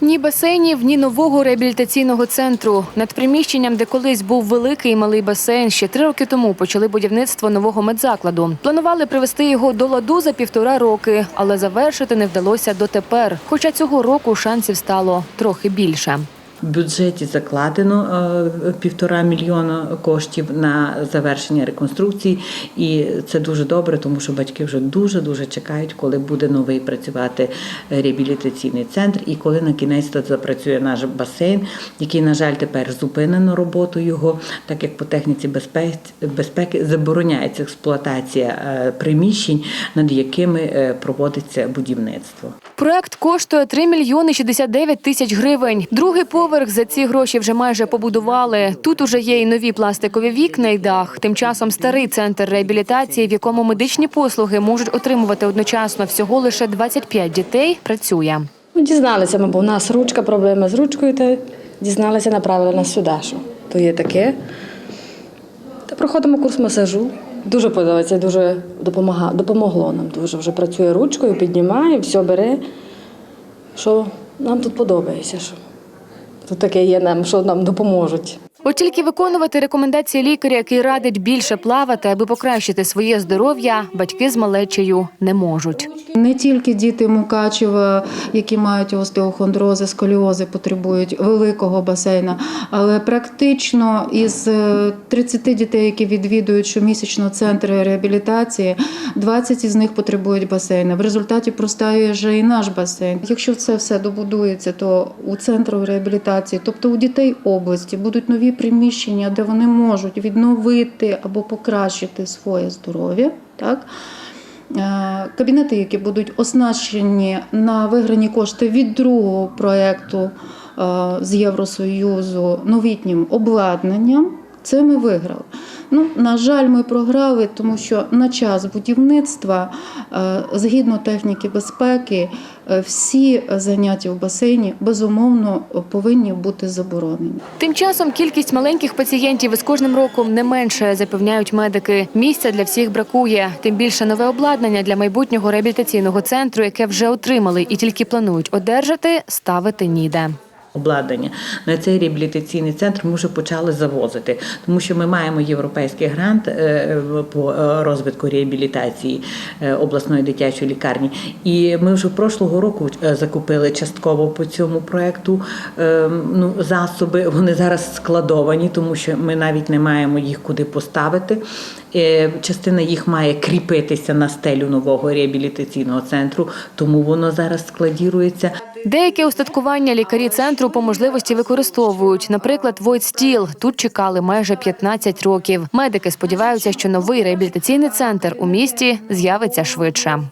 Ні басейнів, ні нового реабілітаційного центру. Над приміщенням, де колись був великий і малий басейн, ще три роки тому почали будівництво нового медзакладу. Планували привести його до ладу за півтора роки, але завершити не вдалося дотепер. Хоча цього року шансів стало трохи більше. В бюджеті закладено е, півтора мільйона коштів на завершення реконструкції, і це дуже добре, тому що батьки вже дуже дуже чекають, коли буде новий працювати реабілітаційний центр, і коли на кінець запрацює наш басейн, який, на жаль, тепер зупинено роботу його, так як по техніці безпеки, безпеки забороняється експлуатація е, приміщень, над якими е, проводиться будівництво. Проект коштує 3 мільйони 69 тисяч гривень. Другий поверх за ці гроші вже майже побудували. Тут уже є і нові пластикові вікна і дах. Тим часом старий центр реабілітації, в якому медичні послуги можуть отримувати одночасно всього лише 25 дітей, працює. Ну, Дізналися ми, бо у нас ручка, проблеми з ручкою, та дізналися, направили нас сюди. Що то є таке. Та проходимо курс масажу. Дуже подобається, дуже допомага, допомогло нам. Дуже вже працює ручкою, піднімає, все бере. Що нам тут подобається. Що тут таке є нам, що нам допоможуть. От тільки виконувати рекомендації лікаря, який радить більше плавати, аби покращити своє здоров'я, батьки з малечею не можуть. Не тільки діти Мукачева, які мають остеохондрози, сколіози, потребують великого басейна, але практично із е, 30 дітей, які відвідують щомісячно центри реабілітації, 20 із них потребують басейна. В результаті простає вже і наш басейн. Якщо це все добудується, то у центру реабілітації, тобто у дітей області, будуть нові приміщення, де вони можуть відновити або покращити своє здоров'я. Так? Е, Кабінети, які будуть оснащені на виграні кошти від другого проєкту е, з Євросоюзу новітнім обладнанням, це ми виграли. Ну, на жаль, ми програли, тому що на час будівництва, е, згідно техніки безпеки, е, всі заняття в басейні безумовно повинні бути заборонені. Тим часом кількість маленьких пацієнтів із кожним роком не менше, запевняють медики. Місця для всіх бракує. Тим більше нове обладнання для майбутнього реабілітаційного центру, яке вже отримали і тільки планують одержати, ставити ніде. Обладнання на цей реабілітаційний центр ми вже почали завозити, тому що ми маємо європейський грант е, по е, розвитку реабілітації е, обласної дитячої лікарні. І ми вже прошлого року е, закупили частково по цьому проекту е, ну, засоби. Вони зараз складовані, тому що ми навіть не маємо їх куди поставити. Е, Частина їх має кріпитися на стелю нового реабілітаційного центру, тому воно зараз складірується. Деяке устаткування лікарі центру по можливості використовують. Наприклад, Steel. Тут чекали майже 15 років. Медики сподіваються, що новий реабілітаційний центр у місті з'явиться швидше.